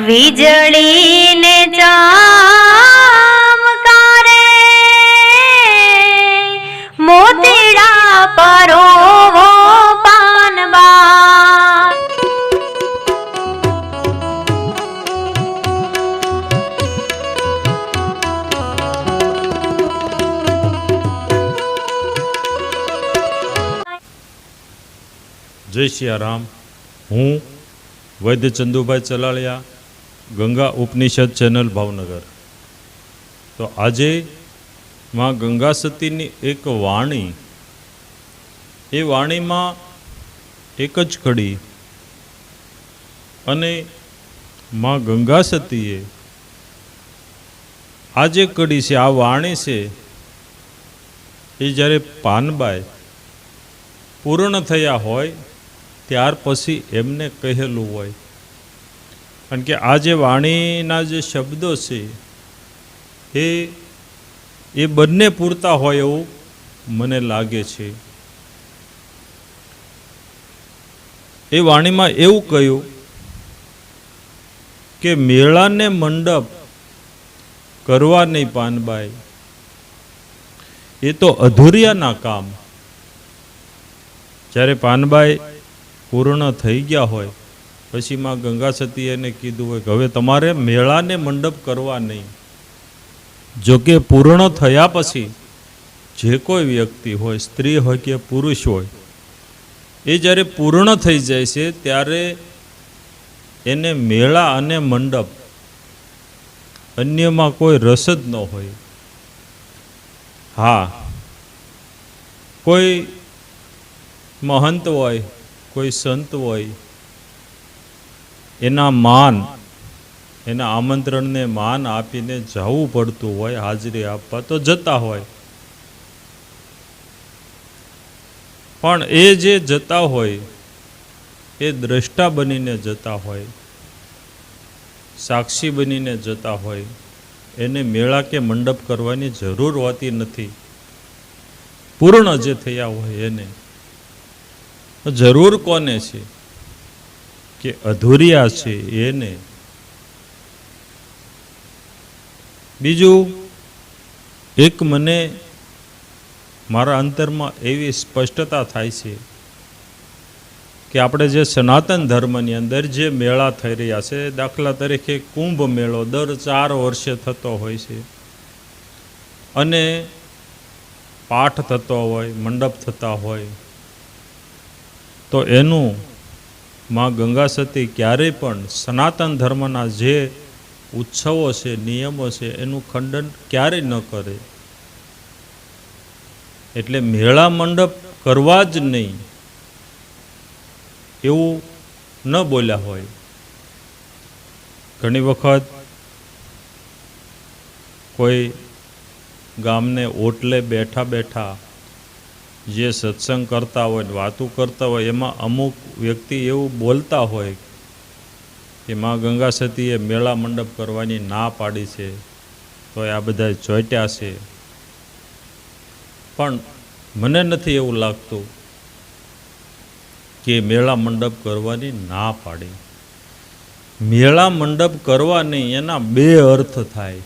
વીજળીને ચમકારે મોતીડા પરોવો પાનબા જય સિયારામ. હું વૈદ્ય ચંદુભાઈ ચલાળિયા ગંગા ઉપનિષદ ચેનલ ભાવનગર. તો આજે માં ગંગા સતીની એક વાણી, એ વાણીમાં એક જ કડી અને માં ગંગા સતીએ આ જે કડી છે, આ વાણી છે, એ જ્યારે પાનબાઈ પૂર્ણ થયા હોય, ત્યાર પછી એમને કહેલું હોય. કારણ કે આ જે વાણીના જે શબ્દો છે, એ એ બંને પૂરતા હોય એવું મને લાગે છે. એ વાણીમાં એવું કહ્યું કે મેળાને મંડપ કરવા નહીં પાનબાઈ. એ તો અધૂરિયાના કામ. જ્યારે પાનબાઈ પૂર્ણ થઈ ગયા હોય પછી માં ગંગા સતી એને કીધું હોય કે હવે તમારે મેળાને મંડપ કરવા નહીં. જોકે પૂર્ણ થયા પછી જે કોઈ વ્યક્તિ હોય, સ્ત્રી હોય કે પુરુષ હોય, એ જ્યારે પૂર્ણ થઈ જાય છે, ત્યારે એને મેળા અને મંડપ અન્યમાં કોઈ રસ જ ન હોય. હા, કોઈ મહંત હોય, કોઈ સંત હોય એના માન, એના આમંત્રણને માન આપીને જવું પડતું હોય, હાજરી આપવા તો જતા હોય. પણ એ જે જતા હોય, એ દ્રષ્ટા બનીને જતા હોય, સાક્ષી બનીને જતા હોય, એને મેળા કે મંડપ કરવાની જરૂર હોતી નથી. પૂર્ણ જે થયા હોય એને. જરૂર કોને છે? કે અધૂરિયા છે એને. બીજું, એક મને મારા અંતરમાં એવી સ્પષ્ટતા થાય છે કે આપણે જે સનાતન ધર્મની અંદર જે મેળા થઈ રહ્યા છે, દાખલા તરીકે કુંભ મેળો દર ચાર વર્ષે થતો હોય છે. અને પાઠ થતો હોય, મંડપ થતા હોય. તો એનું માં ગંગા સતી ક્યારેય પણ સનાતન ધર્મના જે ઉત્સવો છે, નિયમો છે, એનું ખંડન ક્યારેય ન કરે. એટલે મેળા મંડપ કરવા જ નહીં એવું ન બોલ્યા હોય. ઘણી વખત કોઈ ગામને ઓટલે બેઠા બેઠા જે સત્સંગ કરતા હોય ને વાતું કરતા હોય, એમાં અમુક વ્યક્તિ એવું બોલતા હોય કે મા ગંગા સતીએ મેળા મંડપ કરવાની ના પાડી છે તો આ બધા ચોટ્યા છે. પણ મને નથી એવું લાગતું કે મેળા મંડપ કરવાની ના પાડી. મેળા મંડપ કરવાની એના બે અર્થ થાય.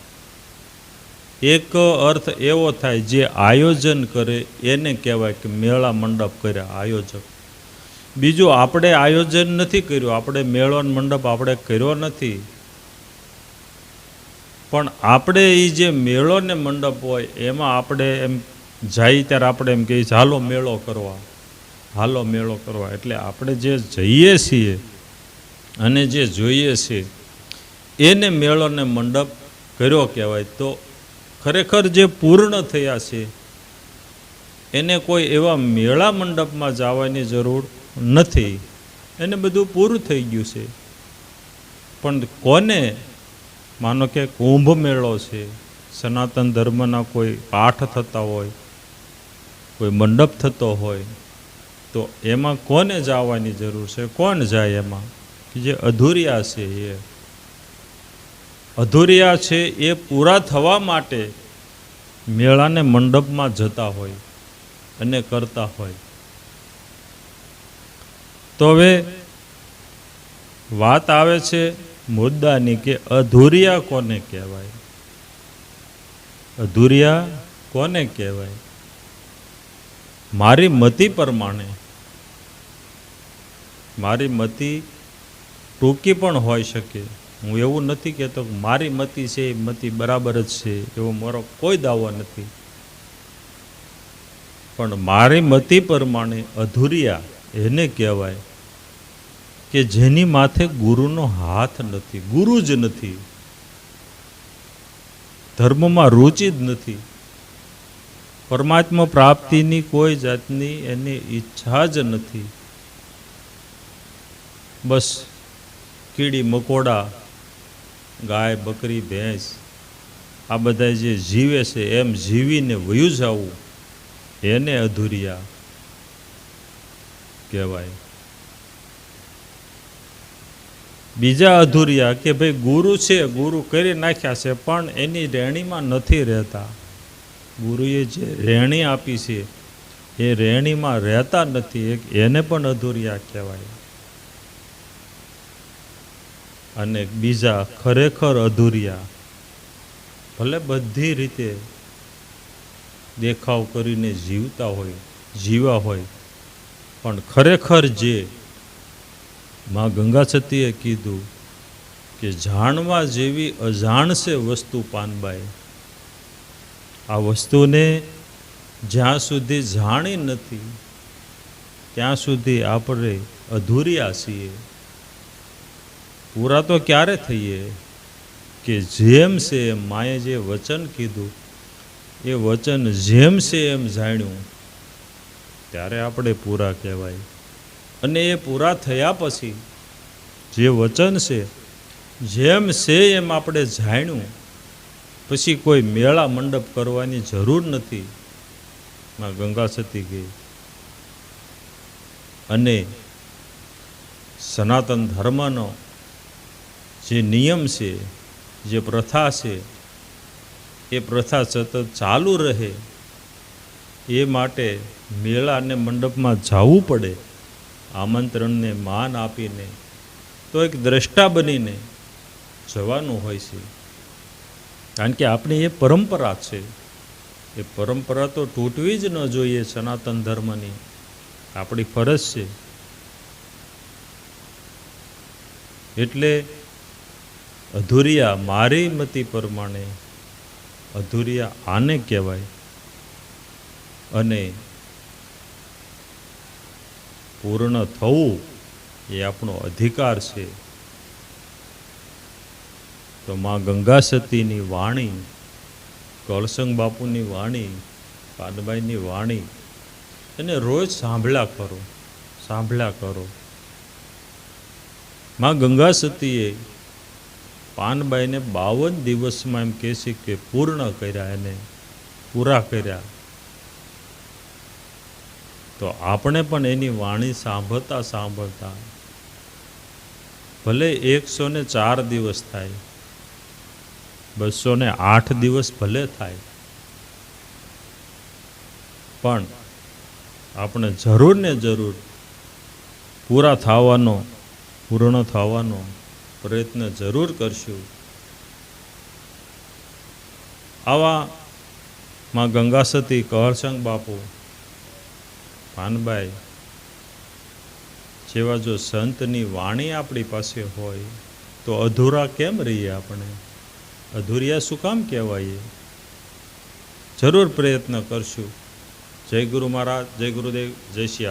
એક અર્થ એવો થાય જે આયોજન કરે, એને કહેવાય કે મેળા મંડપ કર્યા આયોજક. બીજું, આપણે આયોજન નથી કર્યું, આપણે મેળો મંડપ આપણે કર્યો નથી. પણ આપણે એ જે મેળો ને મંડપ હોય, એમાં આપણે એમ જાય ત્યારે આપણે એમ કહીએ હાલો મેળો કરવા, હાલો મેળો કરવા. એટલે આપણે જે જઈએ છીએ અને જે જોઈએ છીએ, એને મેળો ને મંડપ કર્યો કહેવાય. તો ખરેખર જે પૂર્ણ થયા છે, એને કોઈ એવા મેળા મંડપમાં જવાની જરૂર નથી. એને બધું પૂરું થઈ ગયું છે. પણ કોને? માનો કે કુંભ મેળો છે, સનાતન ધર્મના કોઈ પાઠ થતા હોય, કોઈ મંડપ થતો હોય, તો એમાં કોને જવાની જરૂર છે? કોણ જાય એમાં? કે જે અધૂરિયા છે એ. અધૂરિયા છે એ પૂરા થવા માટે મેળાને મંડપમાં જતા હોય અને કરતા હોય. તો હવે વાત આવે છે મુદ્દાની કે અધૂરિયા કોને કહેવાય? અધૂરિયા કોને કહેવાય? મારી મતિ પ્રમાણે, મારી મતિ ટૂંકી પણ હોઈ શકે. હું એવું નથી કહેતો મારી મતિ છે, એ મતિ બરાબર જ છે, એવો મારો કોઈ દાવો નથી. પણ મારી મતિ પ્રમાણે અધુરિયા એને કહેવાય કે જેની માથે ગુરુનો હાથ નથી, ગુરુ જ નથી. ધર્મમાં રુચિ જ નથી. પરમાત્મા પ્રાપ્તિની કોઈ જાતની એની ઈચ્છા જ નથી. બસ, કીડી મકોડા ગાય, બકરી, ભેંસ, આ બધા જે જીવે છે, એમ જીવીને વયું જવું, એને અધૂરિયા કહેવાય. બીજા અધૂરિયા કે ભાઈ ગુરુ છે, ગુરુ કરી નાખ્યા છે, પણ એની રેણીમાં નથી રહેતા. ગુરુએ જે રેણી આપી છે, એ રેણીમાં રહેતા નથી, એક એને પણ અધૂરિયા કહેવાય. અને બીજા ખરેખર અધૂરિયા. ભલે બધી રીતે દેખાવ કરીને જીવતા હોય જીવા હોય, પણ ખરેખર જે માં ગંગાસતીએ કીધું કે જાણવા જેવી અજાણશે વસ્તુ પાનબાઈ. આ વસ્તુને જ્યાં સુધી જાણી નથી, ત્યાં સુધી આપણે અધૂરિયા છીએ. પૂરા તો ક્યારે થઈએ? કે જેમ છે એમ માએ જે વચન કીધું, એ વચન જેમ છે એમ જાણ્યું, ત્યારે આપણે પૂરા કહેવાય. અને એ પૂરા થયા પછી જે વચન છે, જેમ છે એમ આપણે જાણ્યું, પછી કોઈ મેળા મંડપ કરવાની જરૂર નથી. માં ગંગા સતી ગઈ. અને સનાતન ધર્મનો જે નિયમ છે, જે પ્રથા છે, એ પ્રથા સતત ચાલુ રહે, એ માટે મેળા અને મંડપમાં જવું પડે, આમંત્રણને માન આપીને, તો એક દ્રષ્ટા બનીને જવાનું હોય છે. કારણ કે આપણી એ પરંપરા છે. એ પરંપરા તો તૂટવી જ ન જોઈએ સનાતન ધર્મની. આપણી ફરજ છે. એટલે અધૂરિયા મારી મતિ પ્રમાણે અધૂરિયા આને કહેવાય? અને પૂર્ણ થવું એ આપણો અધિકાર છે. તો માં ગંગા સતીની વાણી કળસંગ બાપુની વાણી કાનબાઈની વાણી, એને રોજ સાંભળ્યા કરો સાંભળ્યા કરો. માં ગંગા સતીએ પાનબાઈને બાવન દિવસમાં એમ કહે છે કે પૂર્ણ કર્યા એને પૂરા કર્યા. તો આપણે પણ એની વાણી સાંભળતા સાંભળતા ભલે એકસો ને ચાર દિવસ થાય બસો ને આઠ દિવસ ભલે થાય, પણ આપણે જરૂર ને જરૂર પૂરા થવાનો, પૂર્ણ થવાનો પ્રયત્ન જરૂર કરશું. આવા માં ગંગાસતી, કહરસંગ બાપુ, ભાનબાઈ જેવા જો સંતની વાણી આપણી પાસે હોય, તો અધૂરા કેમ રહીએ આપણે? અધૂરિયા શું કામ કહેવાય જરૂર પ્રયત્ન કરશું. જય ગુરુ મહારાજ, જય ગુરુદેવ, જય શ્રી